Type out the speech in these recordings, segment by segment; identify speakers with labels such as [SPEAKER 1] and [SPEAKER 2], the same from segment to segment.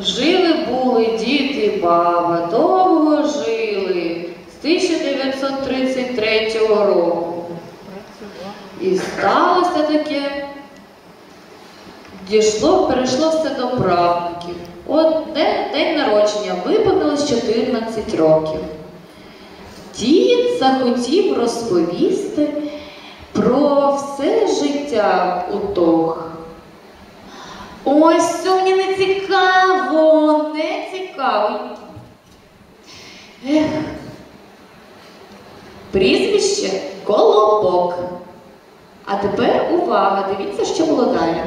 [SPEAKER 1] Жили були дід і баба, довго жили з 1933 року. І сталося таке, дійшло, перейшло все до правнуків. От де- день народження виповнилось 14 років. Дід захотів розповісти про все життя у Ось це мені не цікаво, не цікаво. Ех. Прізвище Колобок. А тепер увага, дивіться, що було далі.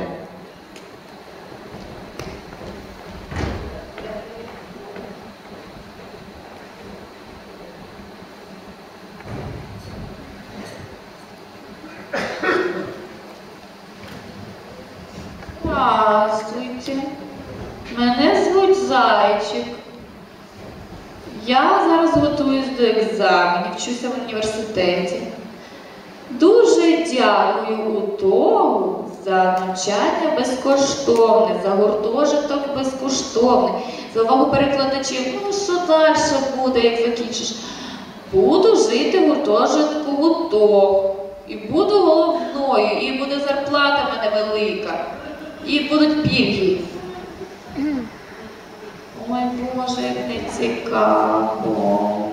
[SPEAKER 1] Здравствуйте. Мене звуть Зайчик. Я зараз готуюсь до екзаменів, вчуся в університеті. Дуже дякую УТОГу за навчання безкоштовне, за гуртожиток безкоштовний, за увагу перекладачів. Ну, що далі буде, як закінчиш? Буду жити в гуртожитку УТОГ. І буду головною, і буде зарплата в мене велика, і будуть пільги. Ой, Боже, як не цікаво.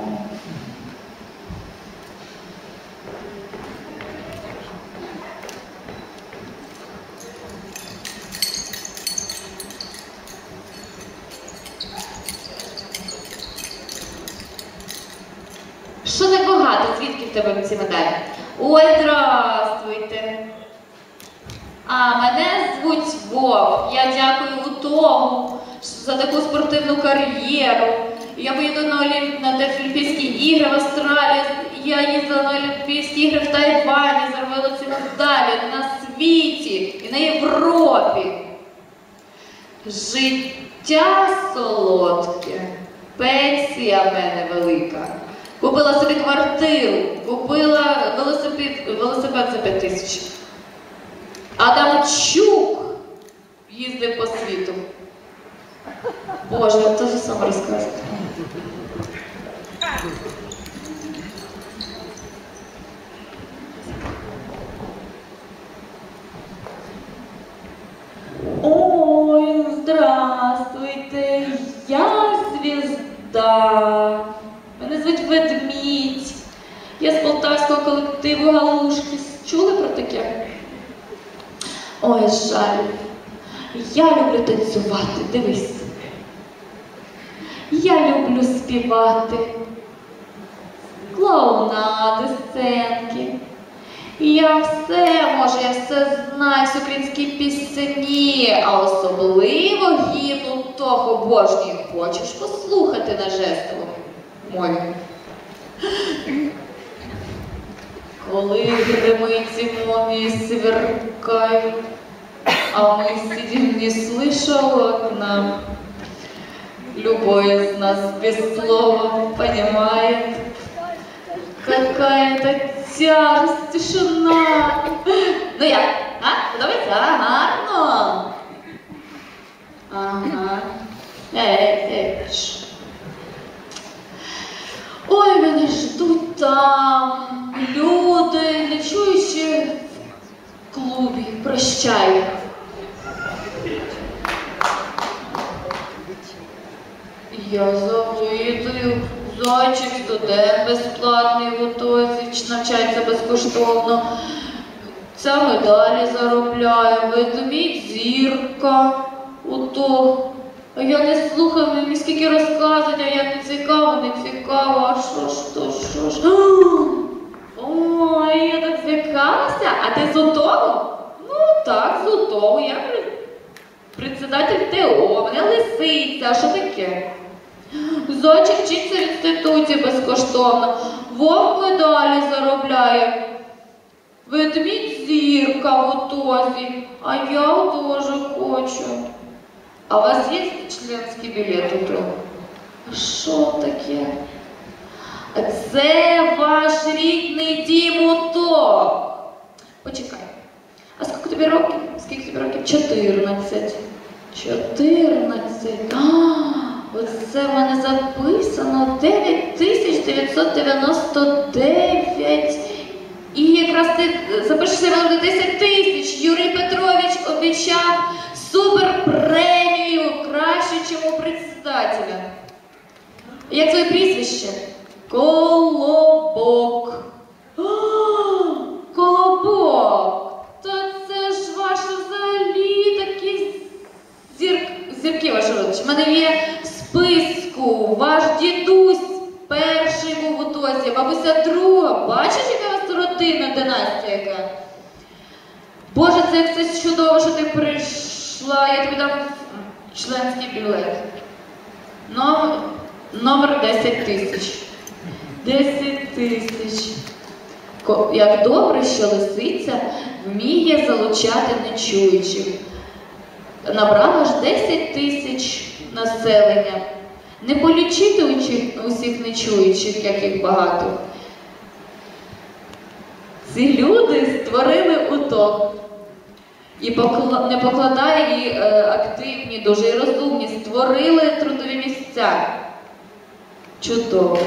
[SPEAKER 1] Що так багато? Звідки в тебе ці медалі? Ой, здравствуйте. А мене звуть Вов. Я дякую тому за таку спортивну кар'єру. Я поїду на, Олімп... на Олімпійські ігри в Австралії. Я їздила на Олімпійські ігри в Тайвані, заробила ці медалі на світі і на Європі. Життя солодке, пенсія в мене велика. Купила собі квартиру, купила велосипед, велосипед за 5 тисяч. Адамчук їздив по світу. Боже, я теж сам розказую. Ой, здравствуйте, я звізда. Мене звуть Ведмідь. Я з полтавського колективу Галушки. Чули про таке? Ой, жаль. Я люблю танцювати, дивись. Я люблю співати. Клоунади, сценки. Я все можу, я все знаю, всі українські пісні, а особливо гімну того обожнюю. Хочеш послухати на жестовому мові? Коли гримиці мові сверкають, а мы сидим не слыша окна. Любой из нас без слова понимает, какая-то тяжесть, тишина. Ну як? А? Подобається? А, гарно. Ага. Ей, ей, ш. Ой, мене ждуть там Люди, не чуючи в клубі. Прощай. Я завидую. Зайчик студент безплатний Утосі, навчається безкоштовно. Ця медалі заробляє, ведмідь зірка. Ото. А я не слухаю, мені скільки розказують, а я не цікаво, не цікаво. А що ж то, що ж? Ой, я так злякалася. А ти з? Ну так, з. Я председатель ТО, мене лисиця, а що таке? Зайчик вчиться в інституті безкоштовно, вовк медалі заробляє. Ведмідь зірка в утозі, а я теж хочу. А у вас є членський білет у того? А що таке? Це ваш рідний дім УТО. Почекай. А скільки тобі років? Скільки тобі років? 14. 14. А, оце в мене записано 9999. І якраз ти запишешся до 10 тисяч. Юрій Петрович обіцяв супер премію краще, ніж у председателя. Як твоє прізвище? Колобок. А, Колобок. Та це ж ваші взагалі такі зір... зірки ваші родичі. У мене є в списку ваш дідусь перший був бабуся друга. Бачиш, яка у вас родина династія яка? Боже, це як це чудово, що ти прийшла. Я тобі дам членський білет. Номер, номер 10 тисяч. 10 тисяч. Як добре, що лисиця вміє залучати нечуючих. Набрала ж 10 тисяч населення. Не полічити усіх нечуючих, як їх багато. Ці люди створили уток І не покладає її е, активні, дуже розумні, створили трудові місця. Чудово.